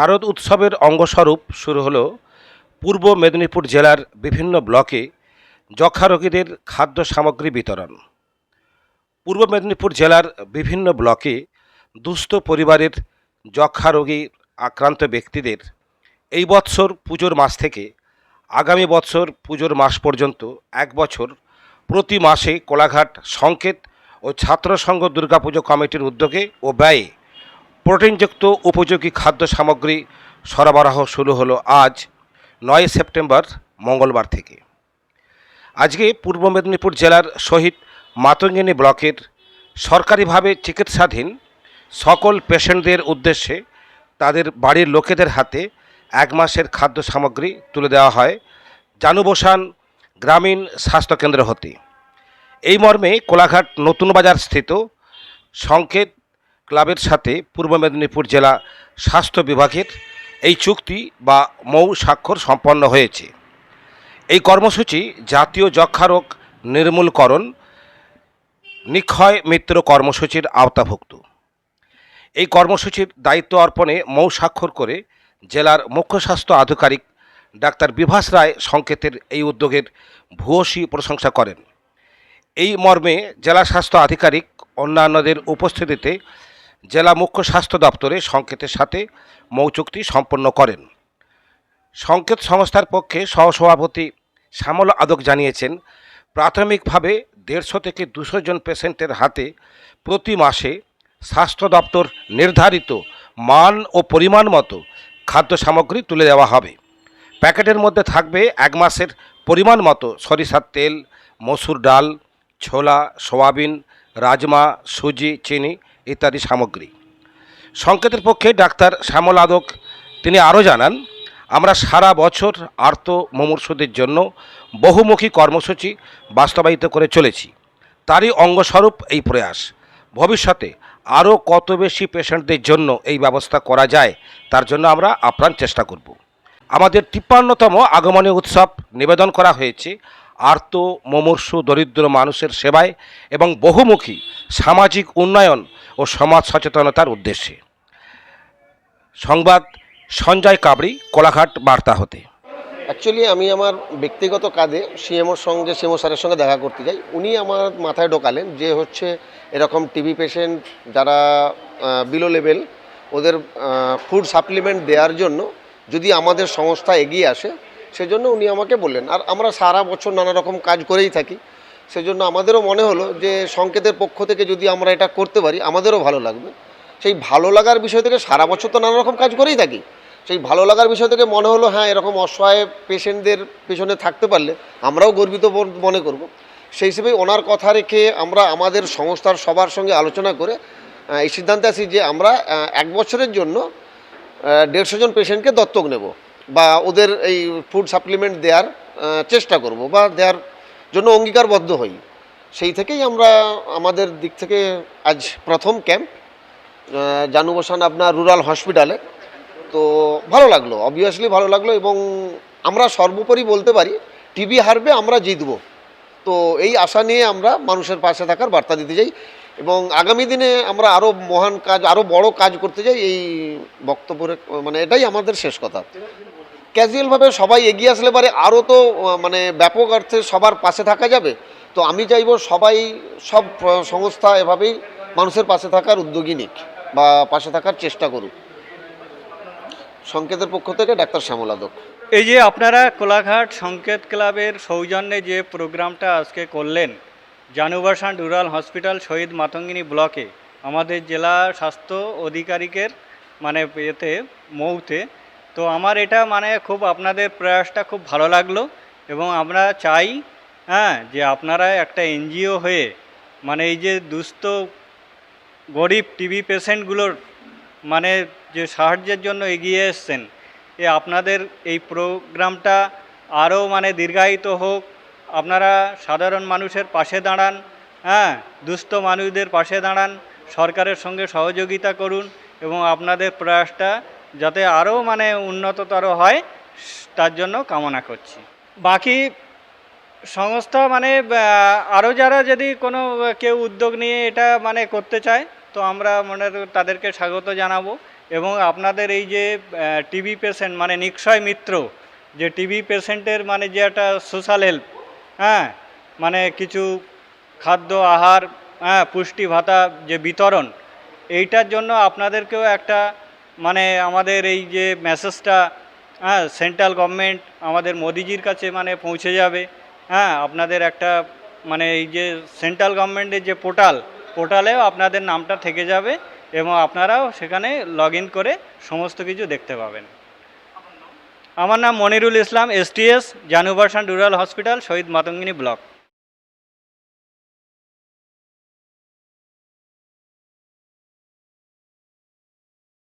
শারদ উৎসবের অঙ্গস্বরূপ শুরু হলো পূর্ব মেদিনীপুর জেলার বিভিন্ন ব্লকে যক্ষা রোগীদের খাদ্য সামগ্রী বিতরণ। পূর্ব মেদিনীপুর জেলার বিভিন্ন ব্লকে দুস্থ পরিবারের যক্ষা রোগী আক্রান্ত ব্যক্তিদের এই বৎসর পুজোর মাস থেকে আগামী বৎসর পুজোর মাস পর্যন্ত এক বছর প্রতি মাসে কোলাঘাট সংকেত ও ছাত্রসংঘ দুর্গাপুজো কমিটির উদ্যোগে ও ব্যয়ে প্রোটিনযুক্ত উপযোগী খাদ্য সামগ্রী সরবরাহ শুরু হলো আজ, নয় সেপ্টেম্বর, মঙ্গলবার থেকে। আজকে পূর্ব মেদিনীপুর জেলার শহীদ মাতঙ্গিনী ব্লকের সরকারিভাবে চিকিৎসাধীন সকল পেশেন্টদের উদ্দেশ্যে তাদের বাড়ির লোকেদের হাতে এক মাসের খাদ্য সামগ্রী তুলে দেওয়া হয় জানুবসান গ্রামীণ স্বাস্থ্যকেন্দ্র হতে। এই মর্মে কোলাঘাট নতুন বাজার স্থিত সংকেত ক্লাবের সাথে পূর্ব মেদিনীপুর জেলা স্বাস্থ্য বিভাগের এই চুক্তি বা মৌ স্বাক্ষর সম্পন্ন হয়েছে। এই কর্মসূচি জাতীয় যক্ষারোগ নির্মূলকরণ নিক্ষয় মিত্র কর্মসূচির আওতাভুক্ত। এই কর্মসূচির দায়িত্ব অর্পণে মৌ স্বাক্ষর করে জেলার মুখ্য স্বাস্থ্য আধিকারিক ডাক্তার বিভাস রায় সংকেতের এই উদ্যোগের ভূয়সী প্রশংসা করেন। এই মর্মে জেলা স্বাস্থ্য আধিকারিক অন্যান্যদের উপস্থিতিতে জেলা মুখ্য স্বাস্থ্য দপ্তরে সংকেতের সাথে মৌ চুক্তি সম্পন্ন করেন। সংকেত সংস্থার পক্ষে সহসভাপতি শ্যামল আদক জানিয়েছেন, প্রাথমিকভাবে দেড়শো থেকে দুশো জন পেশেন্টের হাতে প্রতি মাসে স্বাস্থ্য দপ্তর নির্ধারিত মান ও পরিমাণ মতো খাদ্য সামগ্রী তুলে দেওয়া হবে। প্যাকেটের মধ্যে থাকবে এক মাসের পরিমাণ মতো সরিষার তেল, মসুর ডাল, ছোলা, সোয়াবিন, রাজমা, সুজি, চিনি ইত্যাদি সামগ্রী। সংকেতের পক্ষে ডাক্তার শ্যামল আদক তিনি আরও জানান, আমরা সারা বছর আর্ত মুমূর্ষুদের জন্য বহুমুখী কর্মসূচি বাস্তবায়িত করে চলেছি। তারই অঙ্গস্বরূপ এই প্রয়াস। ভবিষ্যতে আরও কত বেশি পেশেন্টদের জন্য এই ব্যবস্থা করা যায়, তার জন্য আমরা আপ্রাণ চেষ্টা করব। আমাদের তিপ্পান্নতম আগমনী উৎসব নিবেদন করা হয়েছে। আর্ত, মুমূর্ষু, দরিদ্র মানুষের সেবায় এবং বহুমুখী সামাজিক উন্নয়ন ও সমাজ সচেতনতার উদ্দেশ্যে। সংবাদ, সঞ্জয় কাবড়ি, কোলাঘাট, বার্তা হতে। অ্যাকচুয়ালি আমি আমার ব্যক্তিগত কাজে সিএমওর সঙ্গে, সিএমও স্যারের সঙ্গে দেখা করতে যাই। উনি আমার মাথায় ঢোকালেন যে হচ্ছে এরকম টিবি পেশেন্ট যারা বিলো লেভেল ওদের ফুড সাপ্লিমেন্ট দেওয়ার জন্য যদি আমাদের সংস্থা এগিয়ে আসে সেজন্য উনি আমাকে বললেন। আর আমরা সারা বছর নানা রকম কাজ করেই থাকি। সেজন্য আমাদেরও মনে হলো যে, সংকেতের পক্ষ থেকে যদি আমরা এটা করতে পারি, আমাদেরও ভালো লাগবে। সেই ভালো লাগার বিষয় থেকে সারা বছর তো নানা রকম কাজ করেই থাকি। সেই ভালো লাগার বিষয় থেকে মনে হলো হ্যাঁ এরকম অসহায় পেশেন্টদের পেছনে থাকতে পারলে আমরাও গর্বিত মনে করব। সেই হিসেবে ওনার কথা রেখে আমরা আমাদের সংস্থার সবার সঙ্গে আলোচনা করে এই সিদ্ধান্তে আসি যে আমরা এক বছরের জন্য দেড়শো জন পেশেন্টকে দত্তক নেব। বা ওদের এই ফুড সাপ্লিমেন্ট দেওয়ার চেষ্টা করব বা দেওয়ার জন্য অঙ্গীকারবদ্ধ হই। সেই থেকেই আমরা আমাদের দিক থেকে আজ প্রথম ক্যাম্প জানু বসান আপনার রুরাল হসপিটালে তো ভালো লাগল অবভিয়াসলি ভালো লাগল এবং আমরা সর্বোপরি বলতে পারি টিভি হারবে আমরা জিতবো। তো এই আশা নিয়ে আমরা মানুষের পাশে থাকার বার্তা দিতে চাই এবং আগামী দিনে আমরা আরও মহান কাজ আরও বড় কাজ করতে চাই, এই বক্তব্যের মানে এটাই আমাদের শেষ কথা। ক্যাজুয়ালভাবে সবাই এগিয়ে আসলে পারে, আরও তো মানে ব্যাপক অর্থে সবার পাশে থাকা যাবে। তো আমি চাইব সবাই, সব সংস্থা এভাবেই মানুষের পাশে থাকার উদ্যোগী নিক বা পাশে থাকার চেষ্টা করুক। সংকেতের পক্ষ থেকে ডাক্তার শ্যামল আদক। এই যে আপনারা কোলাঘাট সংকেত ক্লাবের সৌজন্যে যে প্রোগ্রামটা আজকে করলেন, জানুবাসান রুরাল হসপিটাল শহীদ মাতঙ্গিনী ব্লকে, আমাদের জেলা স্বাস্থ্য অধিকারিকের মানে এতে, মৌতে তো আমার এটা মানে খুব আপনাদের প্রয়াসটা খুব ভালো লাগল এবং আমরা চাই হ্যাঁ যে আপনারা একটা এনজিও হয়ে মানে এই যে দুস্থ গরিব টিবি পেশেন্টগুলোর মানে যে সাহায্যের জন্য এগিয়ে এসছেন, এ আপনাদের এই প্রোগ্রামটা আরও মানে দীর্ঘায়িত হোক। আপনারা সাধারণ মানুষের পাশে দাঁড়ান হ্যাঁ দুস্থ মানুষদের পাশে দাঁড়ান, সরকারের সঙ্গে সহযোগিতা করুন এবং আপনাদের প্রয়াসটা যাতে আরও মানে উন্নততর হয়, তার জন্য কামনা করছি। বাকি সংস্থা মানে আরও যারা যদি কোনো কেউ উদ্যোগ নিয়ে এটা মানে করতে চায়, তো আমরা মনে তাদেরকে স্বাগত জানাব। এবং আপনাদের এই যে টিবি পেশেন্ট মানে নিক্ষয় মিত্র, যে টিবি পেশেন্টের মানে যে একটা সোশ্যাল হেল্প হ্যাঁ মানে কিছু খাদ্য, আহার হ্যাঁ পুষ্টি, ভাতা, যে বিতরণ, এইটার জন্য আপনাদেরকেও একটা মানে আমাদের এই যে মেসেজটা হ্যাঁ সেন্ট্রাল গভর্নমেন্ট আমাদের মোদিজির কাছে মানে পৌঁছে যাবে। হ্যাঁ আপনাদের একটা মানে এই যে সেন্ট্রাল গভর্নমেন্টের যে পোর্টাল, পোর্টালেও আপনাদের নামটা থেকে যাবে এবং আপনারাও সেখানে লগ করে সমস্ত কিছু দেখতে পাবেন। আমার নাম Monirul Islam STS Janubarsan rural hospital, Shahid Matangini block.